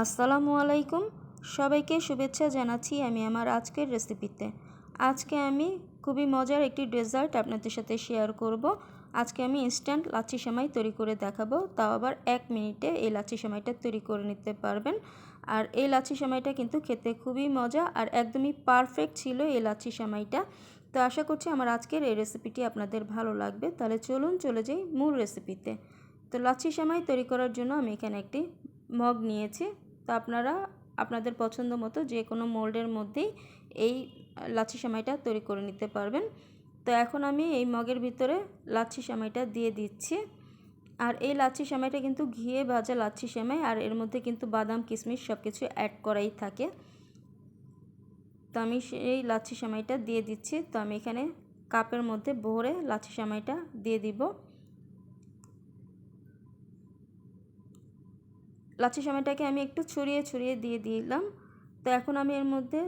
আসসালামু আলাইকুম। সবাইকে শুভেচ্ছা জানাচ্ছি আমি আমার আজকের রেসিপিতে আজকে আমি খুবই মজার একটি ডেজার্ট আপনাদের সাথে শেয়ার করব। আজকে আমি ইনস্ট্যান্ট লাচ্ছি সেমাই তৈরি করে দেখাবো। তাও আবার এক মিনিটে এই লাচ্ছি সেমাইটা তৈরি করে নিতে পারবেন। আর এই লাচ্ছি সেমাইটা কিন্তু খেতে খুবই মজা আর একদমই পারফেক্ট ছিল এই লাচ্ছি সেমাইটা। তো আশা করছি আমার আজকের এই রেসিপিটি আপনাদের ভালো লাগবে। তাহলে চলুন চলে যাই মূল রেসিপিতে তো লাচ্ছি সেমাই তৈরি করার জন্য আমি এখানে একটি মগ নিয়েছি। তো আপনারা আপনাদের পছন্দ মতো যে কোনো মোল্ডের মধ্যেই এই লাচ্ছি সেমাইটা তৈরি করে নিতে পারবেন। তো এখন আমি এই মগের ভিতরে লাচ্ছি সেমাইটা দিয়ে দিচ্ছি। আর এই লাচ্ছি সেমাইটা কিন্তু ঘিয়ে ভাজা লাচ্ছি সেমাই আর এর মধ্যে কিন্তু বাদাম, কিশমিশ সব কিছু অ্যাড করাই থাকে। তো আমি সেই লাচ্ছি সেমাইটা দিয়ে দিচ্ছি। তো আমি এখানে কাপের মধ্যে ভরে লাচ্ছি সেমাইটা দিয়ে দিব। লাচ্ছি সময়টাকে আমি একটু ছড়িয়ে ছড়িয়ে দিয়ে দিলাম। তো এখন আমি এর মধ্যে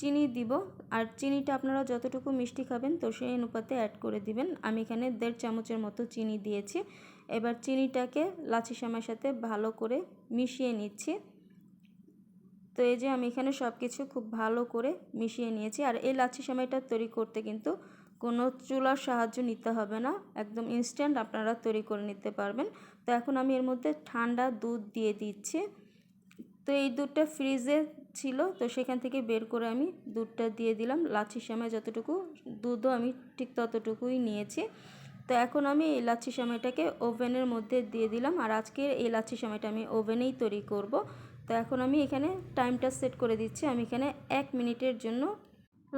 চিনি দিব। আর চিনিটা আপনারা যতটুকু মিষ্টি খাবেন তো সেই অনুপাতে অ্যাড করে দিবেন। আমি এখানে দেড় চামচের মতো চিনি দিয়েছি। এবার চিনিটাকে লাচি সময়ের সাথে ভালো করে মিশিয়ে নিচ্ছি। তো এই যে আমি এখানে সব কিছু খুব ভালো করে মিশিয়ে নিয়েছি। আর এই লাচ্ছি সময়টা তৈরি করতে কিন্তু কোনো চুলার সাহায্য নিতে হবে না। একদম ইনস্ট্যান্ট আপনারা তৈরি করে নিতে পারবেন। তো এখন আমি এর মধ্যে ঠান্ডা দুধ দিয়ে দিচ্ছি। তো এই দুধটা ফ্রিজে ছিল, তো সেখান থেকে বের করে আমি দুধটা দিয়ে দিলাম। লাচ্ছি সময় যতটুকু দুধও আমি ঠিক ততটুকুই নিয়েছি। তো এখন আমি এই লাচ্ছি সময়টাকে ওভেনের মধ্যে দিয়ে দিলাম। আর আজকের এই লাচ্ছি সময়টা আমি ওভেনেই তৈরি করব। তো এখন আমি এখানে টাইমটা সেট করে দিচ্ছি। আমি এখানে এক মিনিটের জন্য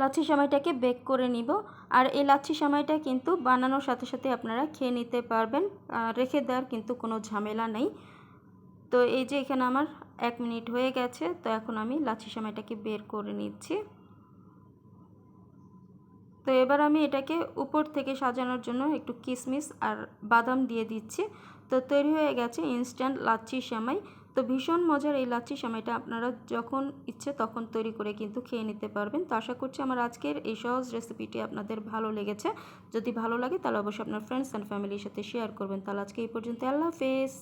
লাচ্ছি সময়টাকে বেক করে নিব। আর এই লাচ্ছি সময়টা কিন্তু বানানোর সাথে সাথে আপনারা খেয়ে নিতে পারবেন। রেখে দেওয়ার কিন্তু কোনো ঝামেলা নেই। তো এই যে এখানে আমার এক মিনিট হয়ে গেছে, তো এখন আমি লাচ্ছি সময়টাকে বের করে নিচ্ছি। তো এবার আমি এটাকে উপর থেকে সাজানোর জন্য একটু কিশমিশ আর বাদাম দিয়ে দিচ্ছি। তো তৈরি হয়ে গেছে ইনস্ট্যান্ট লাচ্ছি সেমাই তো ভীষণ মজার এই লাচ্ছি সময়টা আপনারা যখন ইচ্ছে তখন তৈরি করে কিন্তু খেয়ে নিতে পারবেন। তো আশা করছি আমার আজকের এই সহজ রেসিপিটি আপনাদের ভালো লেগেছে। যদি ভালো লাগে তাহলে অবশ্যই আপনার ফ্রেন্ডস অ্যান্ড ফ্যামিলির সাথে শেয়ার করবেন। তাহলে আজকে এই পর্যন্ত আল্লাহ হাফেজ।